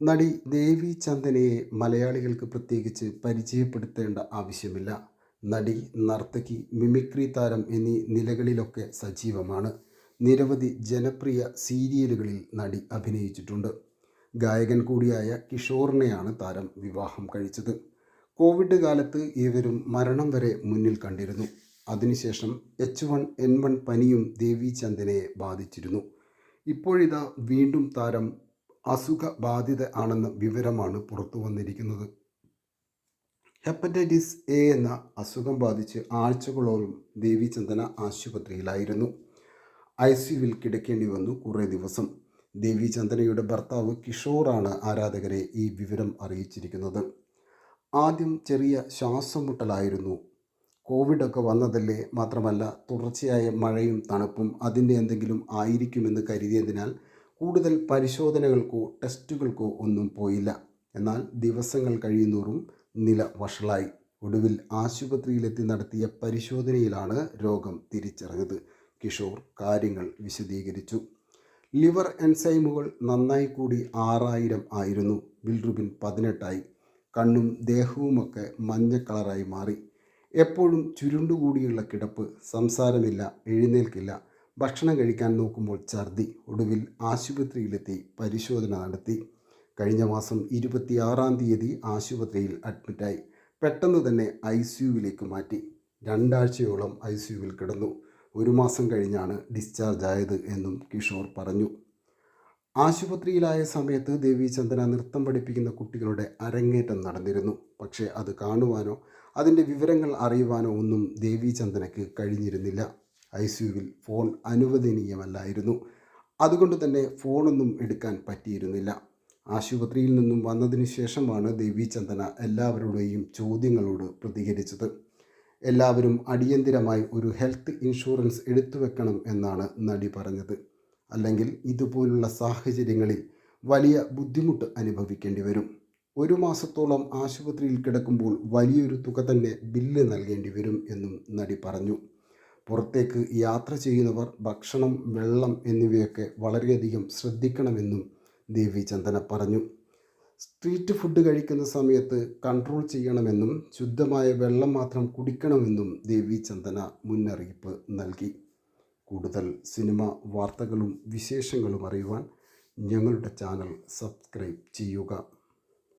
നടി ദേവി ചന്ദനയെ മലയാളികൾക്ക് പ്രത്യേകിച്ച് പരിചയപ്പെടുത്തേണ്ട ആവശ്യമില്ല. നടി നർത്തകി മിമിക്രി താരം എന്നീ നിലകളിലൊക്കെ സജീവമാണ്. നിരവധി ജനപ്രിയ സീരിയലുകളിൽ നടി അഭിനയിച്ചിട്ടുണ്ട്. ഗായകൻ കൂടിയായ കിഷോറിനെയാണ് താരം വിവാഹം കഴിച്ചത്. കോവിഡ് കാലത്ത് ഇവരും മരണം വരെ മുന്നിൽ കണ്ടിരുന്നു. അതിനുശേഷം എച്ച് വൺ എൻ വൺ പനിയും ദേവി ചന്ദനയെ ബാധിച്ചിരുന്നു. ഇപ്പോഴിതാ വീണ്ടും താരം അസുഖബാധിത ആണെന്ന വിവരമാണ് പുറത്തു വന്നിരിക്കുന്നത്. ഹെപ്പറ്റൈറ്റിസ് എ എന്ന അസുഖം ബാധിച്ച് ആഴ്ചകളോളം ദേവിചന്ദന ആശുപത്രിയിലായിരുന്നു. ഐ സിയുവിൽ കിടക്കേണ്ടി വന്നു കുറേ ദിവസം. ദേവിചന്ദനയുടെ ഭർത്താവ് കിഷോറാണ് ആരാധകരെ ഈ വിവരം അറിയിച്ചിരിക്കുന്നത്. ആദ്യം ചെറിയ ശ്വാസം മുട്ടലായിരുന്നു കോവിഡൊക്കെ വന്നതല്ലേ മാത്രമല്ല തുടർച്ചയായ മഴയും തണുപ്പും അതിന്റെ എന്തെങ്കിലും ആയിരിക്കുമെന്ന് കരുതിയതിനാൽ കൂടുതൽ പരിശോധനകൾക്കോ ടെസ്റ്റുകൾക്കോ ഒന്നും പോയില്ല. എന്നാൽ ദിവസങ്ങൾ കഴിയുന്നോറും നില വഷളായി. ഒടുവിൽ ആശുപത്രിയിലെത്തി നടത്തിയ പരിശോധനയിലാണ് രോഗം തിരിച്ചറിഞ്ഞത്. കിഷോർ കാര്യങ്ങൾ വിശദീകരിച്ചു. ലിവർ എൻസൈമുകൾ നന്നായി കൂടി ആറായിരം ആയിരുന്നു. ബിൽറുബിൻ പതിനെട്ടായി. കണ്ണും ദേഹവുമൊക്കെ മഞ്ഞ കളറായി മാറി. എപ്പോഴും ചുരുണ്ടുകൂടിയുള്ള കിടപ്പ്. സംസാരമില്ല. എഴുന്നേൽക്കില്ല. ഭക്ഷണം കഴിക്കാൻ നോക്കുമ്പോൾ ഛർദി ഒടുവിൽ ആശുപത്രിയിലെത്തി പരിശോധന നടത്തി. കഴിഞ്ഞ മാസം ഇരുപത്തിയാറാം തീയതി ആശുപത്രിയിൽ അഡ്മിറ്റായി. പെട്ടെന്ന് തന്നെ ഐ സിയുവിലേക്ക് മാറ്റി. രണ്ടാഴ്ചയോളം ഐ സിയുവിൽ കിടന്നു. ഒരു മാസം കഴിഞ്ഞാണ് ഡിസ്ചാർജ് ആയത് എന്നും കിഷോർ പറഞ്ഞു. ആശുപത്രിയിലായ സമയത്ത് ദേവീചന്ദന നൃത്തം പഠിപ്പിക്കുന്ന കുട്ടികളുടെ അരങ്ങേറ്റം നടന്നിരുന്നു. പക്ഷേ അത് കാണുവാനോ അതിന്റെ വിവരങ്ങൾ അറിയുവാനോ ഒന്നും ദേവീചന്ദനയ്ക്ക് കഴിഞ്ഞിരുന്നില്ല. ഐ സിയുവിൽ ഫോൺ അനുവദനീയമല്ലായിരുന്നു. അതുകൊണ്ട് തന്നെ ഫോണൊന്നും എടുക്കാൻ പറ്റിയിരുന്നില്ല. ആശുപത്രിയിൽ നിന്നും വന്നതിന് ശേഷമാണ് ദേവി ചന്ദന എല്ലാവരുടെയും ചോദ്യങ്ങളോട് പ്രതികരിച്ചത്. എല്ലാവരും അടിയന്തിരമായി ഒരു ഹെൽത്ത് ഇൻഷുറൻസ് എടുത്തു വെക്കണം എന്നാണ് നടി പറഞ്ഞത്. അല്ലെങ്കിൽ ഇതുപോലുള്ള സാഹചര്യങ്ങളിൽ വലിയ ബുദ്ധിമുട്ട് അനുഭവിക്കേണ്ടി വരും. ഒരു മാസത്തോളം ആശുപത്രിയിൽ കിടക്കുമ്പോൾ വലിയൊരു തുക തന്നെ ബില്ല് നൽകേണ്ടി വരും എന്നും നടി പറഞ്ഞു. പുറത്തേക്ക് യാത്ര ചെയ്യുന്നവർ ഭക്ഷണം വെള്ളം എന്നിവയൊക്കെ വളരെയധികം ശ്രദ്ധിക്കണമെന്നും ദേവി ചന്ദന പറഞ്ഞു. സ്ട്രീറ്റ് ഫുഡ് കഴിക്കുന്ന സമയത്ത് കൺട്രോൾ ചെയ്യണമെന്നും ശുദ്ധമായ വെള്ളം മാത്രം കുടിക്കണമെന്നും ദേവി ചന്ദന മുന്നറിയിപ്പ് നൽകി. കൂടുതൽ സിനിമ വാർത്തകളും വിശേഷങ്ങളും അറിയുവാൻ ഞങ്ങളുടെ ചാനൽ സബ്സ്ക്രൈബ് ചെയ്യുക.